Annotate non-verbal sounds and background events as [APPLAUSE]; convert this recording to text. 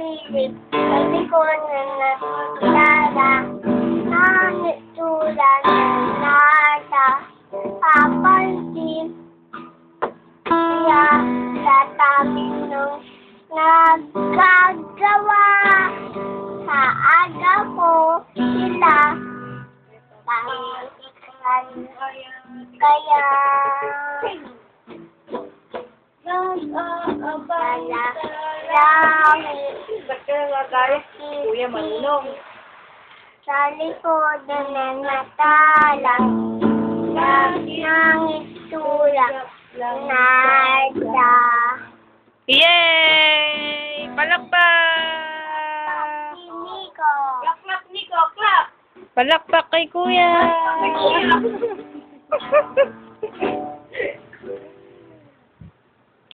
langit, sa likuran ng dala, langit tulad ng nasa, papansin, siya sa tabi ng nagkagawa, sa aga ko sila, tangikan, kaya, Wala. Langit. Ba't ka nagagalit? Kuya, manulong. Sa likod ng natalang langit tulak nada. Yay! Palakpak! Hindi ko. Clap, clap, Nico, clap! Palakpak kay kuya! [LAUGHS]